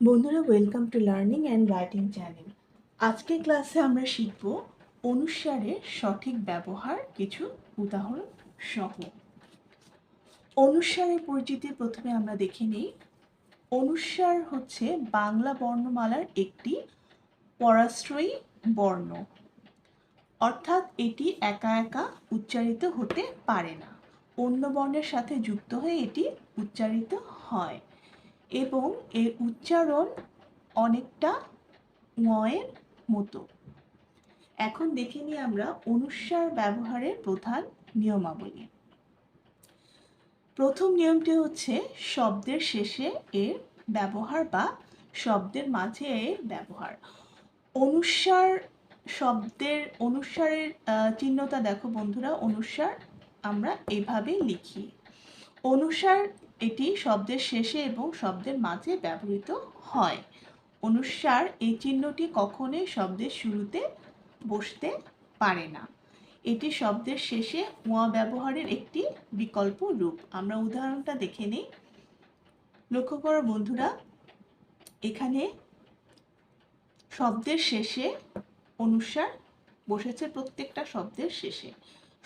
বন্ধুরা welcome to learning and writing channel আজকের ক্লাসে আমরা শিখব অনুসারের সঠিক ব্যবহার কিছু উদাহরণ সহ। অনুসারের পরিচিতি প্রথমে আমরা দেখে নিই। অনুসার হচ্ছে বাংলা বর্ণমালার একটি পরাশ্রয়ী বর্ণ। অর্থাৎ এটি একা একা উচ্চারিত হতে পারে না। অন্য বর্ণের সাথে যুক্ত হয়ে এটি উচ্চারিত হয়। এবং এর উচ্চারণ অনেকটা ময়ের মতো। এখন দেখে নিই আমরা অনুস্বার ব্যবহারের প্রধান নিয়মাবলী। প্রথম নিয়মটি হচ্ছে শব্দের শেষে এর ব্যবহার বা শব্দের মাঝে এর ব্যবহার। অনুস্বার শব্দের অনুস্বারের আহ, চিহ্নটা দেখো বন্ধুরা অনুস্বার আমরা এভাবে লিখি। অনুসার এটি শব্দের শেষে এবং শব্দের মাঝে ব্যবহৃত হয়। অনুসার এই চিহ্নটি কখনোই শব্দের শুরুতে বসতে পারে না। এটি শব্দের শেষে ওয়া ব্যবহারের একটি বিকল্প রূপ। আমরা উদাহরণটা দেখে নিই। লক্ষ্য করো বন্ধুরা, এখানে শব্দের শেষে অনুসার বসেছে প্রত্যেকটা শব্দের শেষে।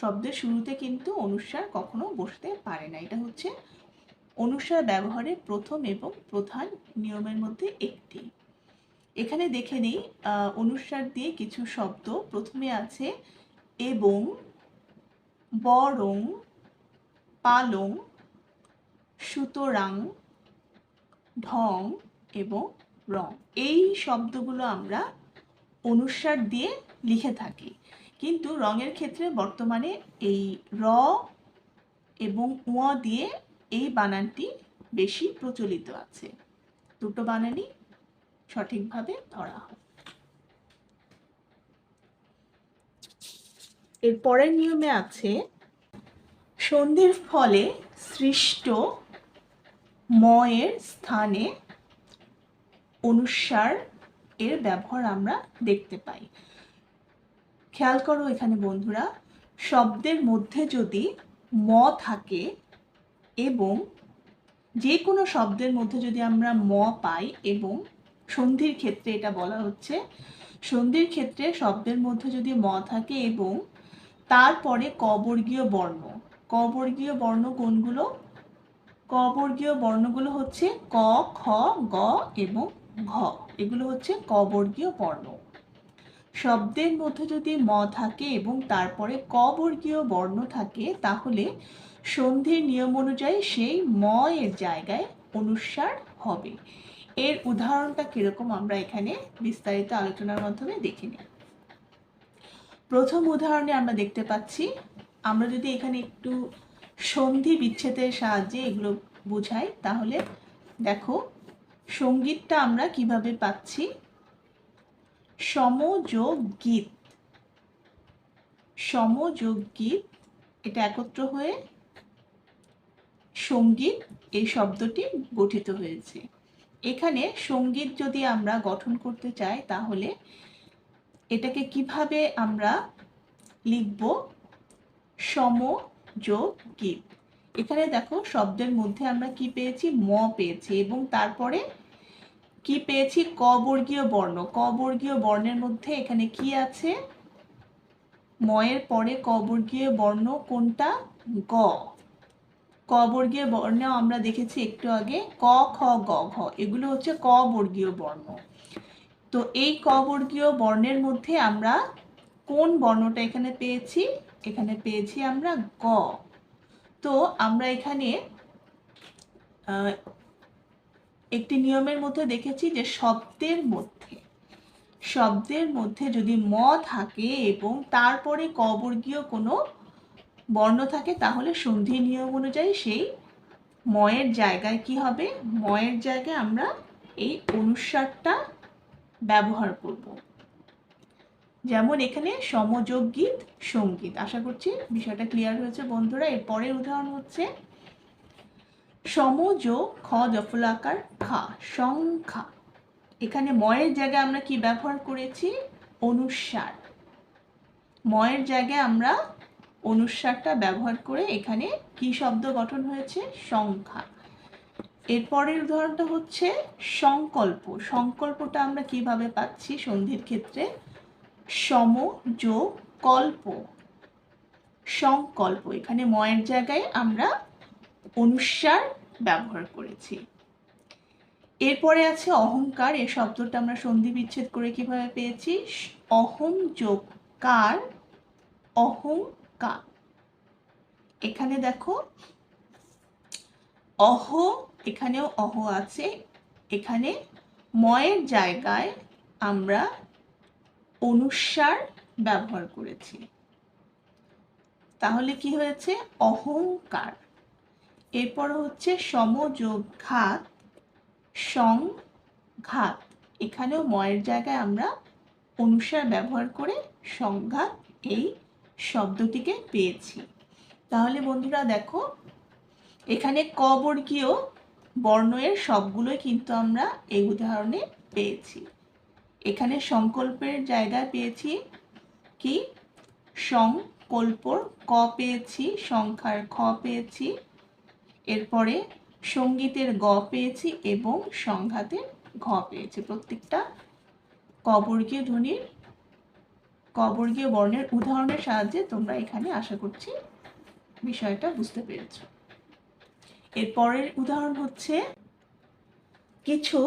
শব্দের শুরুতে কিন্তু অনুস্বার কখনো বসতে পারে না। এটা হচ্ছে অনুস্বার ব্যবহারের প্রথম এবং প্রধান নিয়মের মধ্যে একটি। এখানে দেখে নেই অনুস্বার দিয়ে কিছু শব্দ। প্রথমে আছে এবং, বরং, পালং, সুতরাং, ঢং এবং রং। এই শব্দগুলো আমরা অনুস্বার দিয়ে লিখে থাকি। কিন্তু রঙের ক্ষেত্রে বর্তমানে এই র এবং উয়া দিয়ে এই বানানটি বেশি প্রচলিত আছে। দুটো বানানই সঠিকভাবে ধরা হয়। এর পরের নিয়মে আছে সন্ধির ফলে সৃষ্ট ময়ের স্থানে অনুসার এর ব্যবহার আমরা দেখতে পাই। খেয়াল করো এখানে বন্ধুরা, শব্দের মধ্যে যদি ম থাকে এবং যে কোনো শব্দের মধ্যে যদি আমরা ম পাই এবং সন্ধির ক্ষেত্রে এটা বলা হচ্ছে, সন্ধির ক্ষেত্রে শব্দের মধ্যে যদি ম থাকে এবং তারপরে কবর্গীয় বর্ণ কবর্গীয় বর্ণ কোনগুলো? কবর্গীয় বর্ণগুলো হচ্ছে ক, খ, গ এবং ঘ, এগুলো হচ্ছে কবর্গীয় বর্ণ। শব্দের মধ্যে যদি ম থাকে এবং তারপরে ক বর্গীয় বর্ণ থাকে, তাহলে সন্ধির নিয়ম অনুযায়ী সেই ম এর জায়গায় অনুস্বার হবে। এর উদাহরণটা কীরকম আমরা এখানে বিস্তারিত আলোচনার মাধ্যমে দেখে নিই। প্রথম উদাহরণে আমরা দেখতে পাচ্ছি, আমরা যদি এখানে একটু সন্ধি বিচ্ছেদের সাহায্যে এগুলো বোঝাই, তাহলে দেখো, সঙ্গীতটা আমরা কীভাবে পাচ্ছি? সমযোগ গীত। সমযোগ গীত, এটা একত্র হয়ে সংগীত, এই শব্দটি গঠিত হয়েছে। এখানে সংগীত যদি আমরা গঠন করতে চাই, তাহলে এটাকে কীভাবে আমরা লিখব? সমযোগ গীত। এখানে দেখো, শব্দের মধ্যে আমরা কি পেয়েছি? ম পেয়েছি এবং তারপরে কি পেয়েছি? ক বর্গীয় বর্ণ। ক বর্গীয় বর্ণের মধ্যে এখানে কি আছে? ময়ের পরে ক বর্গীয় বর্ণ কোনটা? গ। ক বর্গীয় বর্ণ আমরা দেখেছি একটু আগে, ক, খ, গ, ঘ। এগুলো হচ্ছে ক বর্গীয় বর্ণ। তো এই ক বর্গীয় বর্ণের মধ্যে আমরা কোন বর্ণটা এখানে পেয়েছি? এখানে পেয়েছি আমরা গ। তো আমরা এখানে একটি নিয়মের মধ্যে দেখেছি যে শব্দের মধ্যে শব্দের মধ্যে যদি ম থাকে এবং তারপরে কবর্গীয় কোনো বর্ণ থাকে, তাহলে সন্ধি নিয়ম অনুযায়ী সেই ময়ের জায়গায় কি হবে? ময়ের জায়গায় আমরা এই অনুস্বারটা ব্যবহার করব। যেমন এখানে সমযোগ গীত, সংগীত। আশা করছি বিষয়টা ক্লিয়ার হয়েছে বন্ধুরা। এর পরের উদাহরণ হচ্ছে সমযোগ খ দফলাকার খা সংখ্যা। এখানে ময়ের জায়গায় আমরা কি ব্যবহার করেছি? অনুস্বার ময়ের জায়গায় আমরা অনুস্বারটা ব্যবহার করে এখানে কি শব্দ গঠন হয়েছে? সংখ্যা। এরপরের উদাহরণটা হচ্ছে সংকল্প। সংকল্পটা আমরা কীভাবে পাচ্ছি সন্ধির ক্ষেত্রে? সম যোগ কল্প। সংকল্প। এখানে ময়ের জায়গায় আমরা অনুস্বার ব্যবহার করেছি। এরপরে আছে অহংকার এই শব্দটা আমরা সন্ধি বিচ্ছেদ করে কীভাবে পেয়েছি? অহং যোগ কার? অহংকার। এখানে দেখো, অহ, এখানেও অহ আছে। এখানে ময়ের জায়গায় আমরা অনুস্বার ব্যবহার করেছি। তাহলে কি হয়েছে? অহংকার। এরপর হচ্ছে সমযোগ ঘাত সংঘাত। এখানেও ময়ের জায়গায় আমরা অনুসার ব্যবহার করে সংঘাত এই শব্দটিকে পেয়েছি। তাহলে বন্ধুরা দেখো, এখানে ক বর্গীয় বর্ণ এর সবগুলোই কিন্তু আমরা এই উদাহরণে পেয়েছি। এখানে সংকল্পের জায়গায় পেয়েছি কি? সংকল্পর ক পেয়েছি, সংখ্যার খ পেয়েছি এরপরে সঙ্গীতের গ পেয়েছি এবং সংঘাতের ঘ পেয়েছি। প্রত্যেকটা কবর্গীয় ধ্বনির, কবর্গীয় বর্ণের উদাহরণের সাহায্যে তোমরা এখানে আশা করছি বিষয়টা বুঝতে পেরেছ। এরপরের উদাহরণ হচ্ছে, কিছু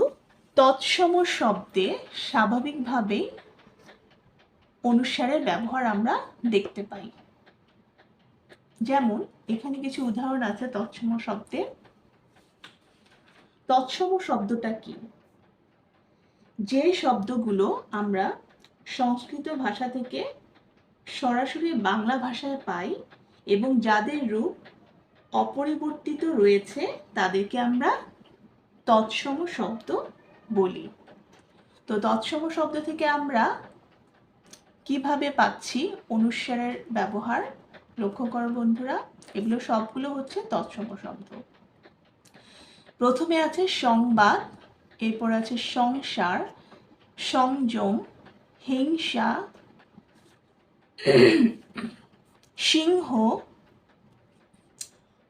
তৎসম শব্দে স্বাভাবিকভাবেই অনুসারের ব্যবহার আমরা দেখতে পাই। যেমন, এখানে কিছু উদাহরণ আছে তৎসম শব্দে। তৎসম শব্দটা কি? যে শব্দগুলো আমরা সংস্কৃত ভাষা থেকে সরাসরি বাংলা ভাষায় পাই এবং যাদের রূপ অপরিবর্তিত রয়েছে, তাদেরকে আমরা তৎসম শব্দ বলি। তো তৎসম শব্দ থেকে আমরা কীভাবে পাচ্ছি অনুস্বারের ব্যবহার? লক্ষ্য করো বন্ধুরা, এগুলো সবগুলো হচ্ছে তৎসম শব্দ। প্রথমে আছে সংবাদ, এরপর আছে সংসার, সংযম, হিংসা, সিংহ,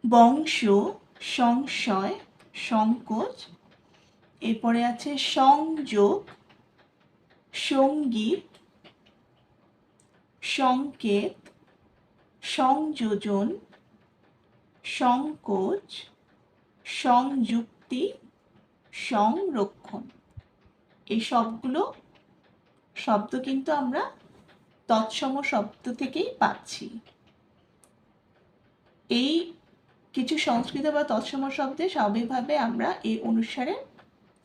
বংশ, সংশয়, সংকোচ, এরপরে আছে সংযোগ, সংগীত, সংকেত সংযোজন, সংকোচ, সংযুক্তি, সংরক্ষণ। এই সবগুলো শব্দ কিন্তু আমরা তৎসম শব্দ থেকেই পাচ্ছি। এই কিছু সংস্কৃত বা তৎসম শব্দে স্বাভাবিকভাবে আমরা এই অনুসারে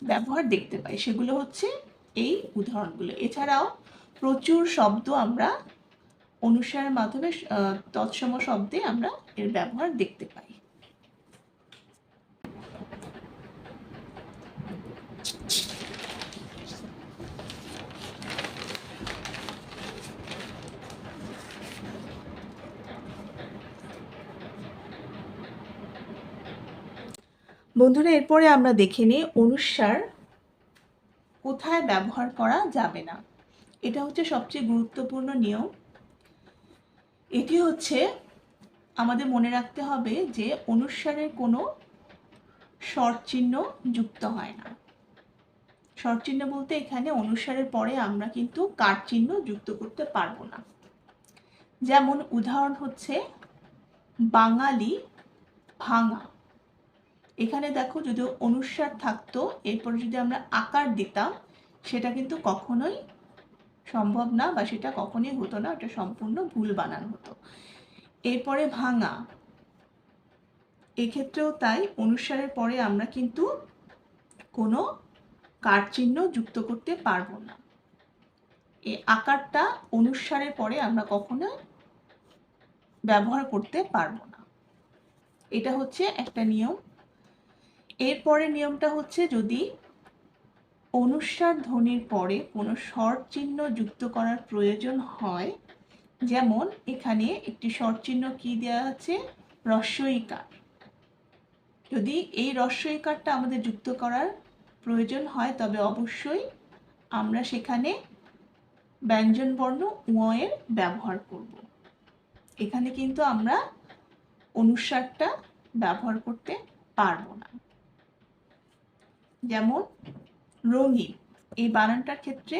ব্যবহার দেখতে পাই। সেগুলো হচ্ছে এই উদাহরণগুলো। এছাড়াও প্রচুর শব্দ আমরা অনুসারের মাধ্যমে তৎসম শব্দে আমরা এর ব্যবহার দেখতে পাই। বন্ধুরা, এরপরে আমরা দেখে নিই অনুস্বার কোথায় ব্যবহার করা যাবে না। এটা হচ্ছে সবচেয়ে গুরুত্বপূর্ণ নিয়ম। এটি হচ্ছে আমাদের মনে রাখতে হবে যে অনুস্বারের কোনো স্বর চিহ্ন যুক্ত হয় না। স্বর চিহ্ন বলতে এখানে অনুসারের পরে আমরা কিন্তু কার চিহ্ন যুক্ত করতে পারব না। যেমন উদাহরণ হচ্ছে, বাঙালি ভাঙা। এখানে দেখো যদি অনুস্বার থাকতো, এরপরে যদি আমরা আকার দিতাম, সেটা কিন্তু কখনোই সম্ভব না বা সেটা কখনোই হতো না, ওটা সম্পূর্ণ ভুল বানান হতো। এরপরে ভাঙা। এক্ষেত্রেও তাই, অনুসারের পরে আমরা কিন্তু কোনো চিহ্ন যুক্ত করতে পারব না। এই আকারটা অনুসারের পরে আমরা কখনো ব্যবহার করতে পারব না। এটা হচ্ছে একটা নিয়ম। এরপরে নিয়মটা হচ্ছে যদি অনুস্বার ধ্বনির পরে কোনো স্বর চিহ্ন যুক্ত করার প্রয়োজন হয়। যেমন, এখানে একটি স্বর চিহ্ন কি দেওয়া আছে? রস্বইকার। যদি এই রস্বইকারটা আমাদের যুক্ত করার প্রয়োজন হয়, তবে অবশ্যই আমরা সেখানে ব্যঞ্জন বর্ণ উয়ের ব্যবহার করব। এখানে কিন্তু আমরা অনুস্বারটা ব্যবহার করতে পারব না। যেমন রঙিন। এই বানানটার ক্ষেত্রে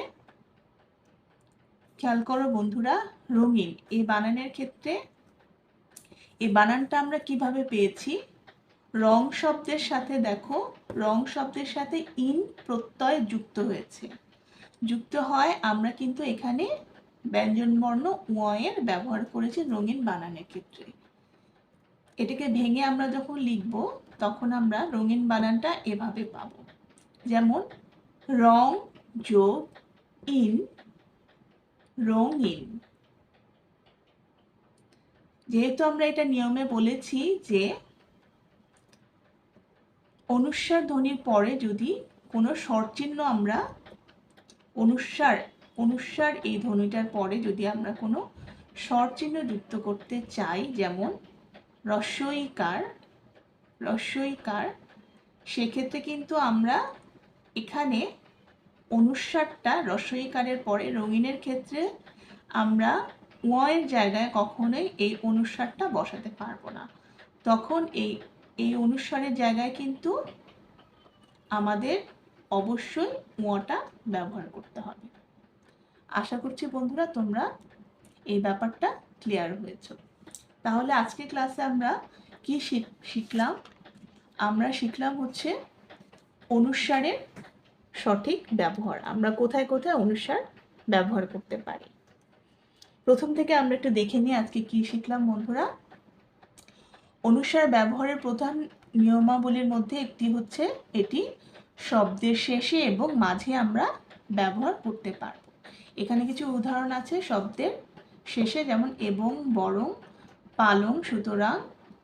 খেয়াল করো বন্ধুরা, রঙিন। এই বানানের ক্ষেত্রে এই বানানটা আমরা কীভাবে পেয়েছি? রং শব্দের সাথে দেখো, রং শব্দের সাথে ইন প্রত্যয় যুক্ত হয়েছে। যুক্ত হয়, আমরা কিন্তু এখানে ব্যঞ্জনবর্ণ ওয়ের ব্যবহার করেছি রঙিন বানানের ক্ষেত্রে। এটাকে ভেঙে আমরা যখন লিখব, তখন আমরা রঙিন বানানটা এভাবে পাব। যেমন রং যোগ ইন রঙিন যেহেতু আমরা এটা নিয়মে বলেছি যে অনুস্বার ধ্বনির পরে যদি কোনো স্বরচিহ্ন আমরা অনুস্বার অনুস্বার এই ধ্বনিটার পরে যদি আমরা কোনো স্বরচিহ্ন যুক্ত করতে চাই, যেমন রস্বইকার রস্বইকার সেক্ষেত্রে কিন্তু আমরা এখানে অনুস্বারটা রস্বইকারের পরে রঙিনের ক্ষেত্রে আমরা ওয়ের জায়গায় কখনোই এই অনুস্বারটা বসাতে পারব না। তখন এই এই অনুস্বারের জায়গায় কিন্তু আমাদের অবশ্যই ওয়াটা ব্যবহার করতে হবে। আশা করছি বন্ধুরা তোমরা এই ব্যাপারটা ক্লিয়ার হয়েছ। তাহলে আজকে ক্লাসে আমরা কি শিখলাম? আমরা শিখলাম হচ্ছে অনুসারের সঠিক ব্যবহার। আমরা কোথায় কোথায় অনুসার ব্যবহার করতে পারি? প্রথম থেকে আমরা একটু দেখে নিই আজকে কি শিখলাম বন্ধুরা। অনুসার ব্যবহারের প্রধান নিয়মাবলীর মধ্যে একটি হচ্ছে এটি শব্দের শেষে এবং মাঝে আমরা ব্যবহার করতে পারব। এখানে কিছু উদাহরণ আছে শব্দের শেষে যেমন এবং, বরং, পালং, সুতরাং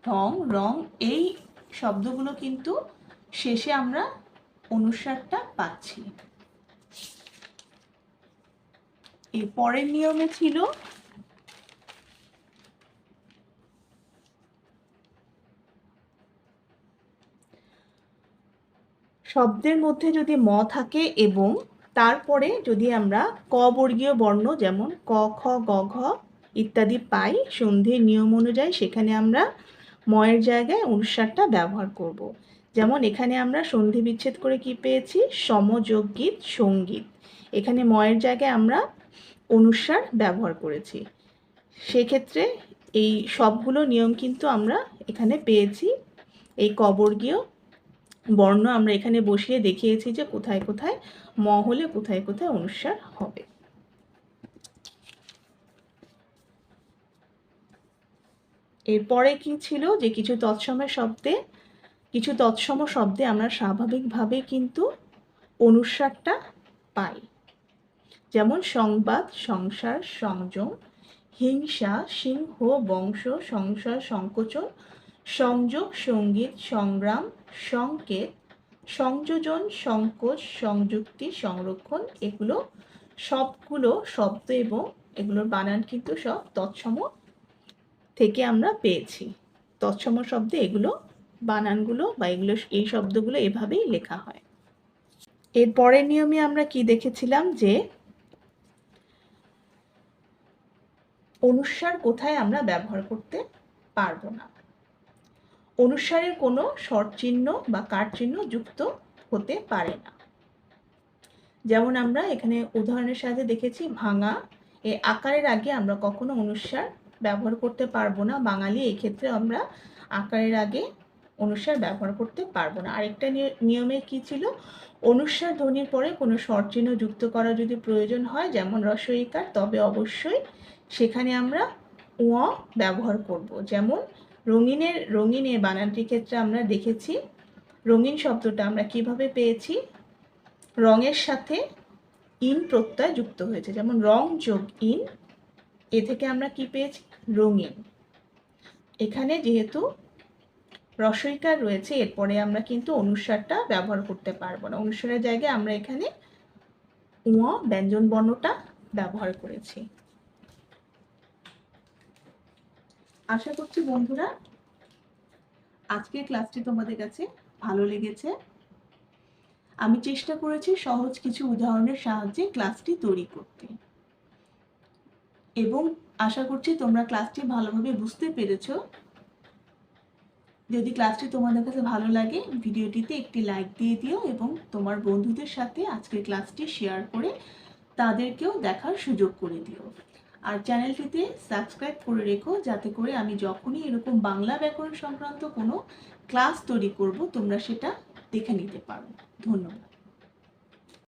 ঢং রং, এই শব্দগুলো কিন্তু শেষে আমরা অনুসারটা পাচ্ছি এর পরের নিয়মে ছিল শব্দের মধ্যে যদি ম থাকে এবং তারপরে যদি আমরা ক বর্গীয় বর্ণ যেমন ক, খ, গ, ঘ ইত্যাদি পাই, সন্ধির নিয়ম অনুযায়ী সেখানে আমরা ময়ের জায়গায় অনুসারটা ব্যবহার করব। যেমন এখানে আমরা সন্ধি বিচ্ছেদ করে কি পেয়েছি? সমযোগ গীত সংগীত। এখানে ময়ের জায়গায় আমরা অনুসার ব্যবহার করেছি। সেক্ষেত্রে এই সবগুলো নিয়ম কিন্তু আমরা এখানে পেয়েছি। এই কবর্গীয় বর্ণ আমরা এখানে বসিয়ে দেখিয়েছি যে কোথায় কোথায় ম হলে কোথায় কোথায় অনুসার হবে। এরপরে কি ছিল? যে কিছু তৎসমের শব্দে কিছু তৎসম শব্দে আমরা স্বাভাবিকভাবে কিন্তু অনুসারটা পাই। যেমন সংবাদ, সংসার, সংযম, হিংসা, সিংহ, বংশ সংসার সংকোচন, সংযোগ, সংগীত, সংগ্রাম, সংকেত, সংযোজন, সংকোচ, সংযুক্তি, সংরক্ষণ এগুলো সবগুলো শব্দ এবং এগুলোর বানান কিন্তু সব তৎসম থেকে আমরা পেয়েছি। তৎসম শব্দে এগুলো বানানগুলো বা এগুলো, এই শব্দগুলো এভাবেই লেখা হয়। এর পরের নিয়মে আমরা কি দেখেছিলাম যে অনুস্বার কোথায় আমরা ব্যবহার করতে পারব না। অনুসারের কোনো চিহ্ন বা কার চিহ্ন যুক্ত হতে পারে না। যেমন আমরা এখানে উদাহরণের সাথে দেখেছি, ভাঙা, এ আকারের আগে আমরা কখনো অনুসার ব্যবহার করতে পারব না। বাঙালি এই ক্ষেত্রে আমরা আকারের আগে অনুসার ব্যবহার করতে পারব না। আরেকটা নিয়মে কি ছিল? অনুসার ধ্বনির পরে কোনো শর্ট চিহ্ন যুক্ত করা যদি প্রয়োজন হয়, যেমন রসইকার, তবে অবশ্যই সেখানে আমরা ও ব্যবহার করব। যেমন রঙিনের, রঙিনে বানানটির ক্ষেত্রে আমরা দেখেছি, রঙিন শব্দটা আমরা কীভাবে পেয়েছি? রঙের সাথে ইন প্রত্যয় যুক্ত হয়েছে। যেমন রং যোগ ইন, এ থেকে আমরা কি পেয়েছি? রঙিন। এখানে যেহেতু রসইকার রয়েছে, এরপরে আমরা কিন্তু অনুসারটা ব্যবহার করতে পারব না। অনুসারের জায়গায় আমরা এখানে উ, ব্যঞ্জন বর্ণটা ব্যবহার করেছি। আশা করছি বন্ধুরা, আজকের ক্লাসটি তোমাদের কাছে ভালো লেগেছে। আমি চেষ্টা করেছি সহজ কিছু উদাহরণের সাহায্যে ক্লাসটি তৈরি করতে। এবং আশা করছি তোমরা ক্লাসটি ভালোভাবে বুঝতে পেরেছ। যদি ক্লাসটি তোমাদের কাছে ভালো লাগে, ভিডিওটিতে একটি লাইক দিয়ে দিও এবং তোমার বন্ধুদের সাথে আজকের ক্লাসটি শেয়ার করে তাদেরকেও দেখার সুযোগ করে দিও। আর চ্যানেলটিতে সাবস্ক্রাইব করে রেখো, যাতে করে আমি যখনই এরকম বাংলা ব্যাকরণ সংক্রান্ত কোনো ক্লাস তৈরি করব, তোমরা সেটা দেখে নিতে পারো। ধন্যবাদ।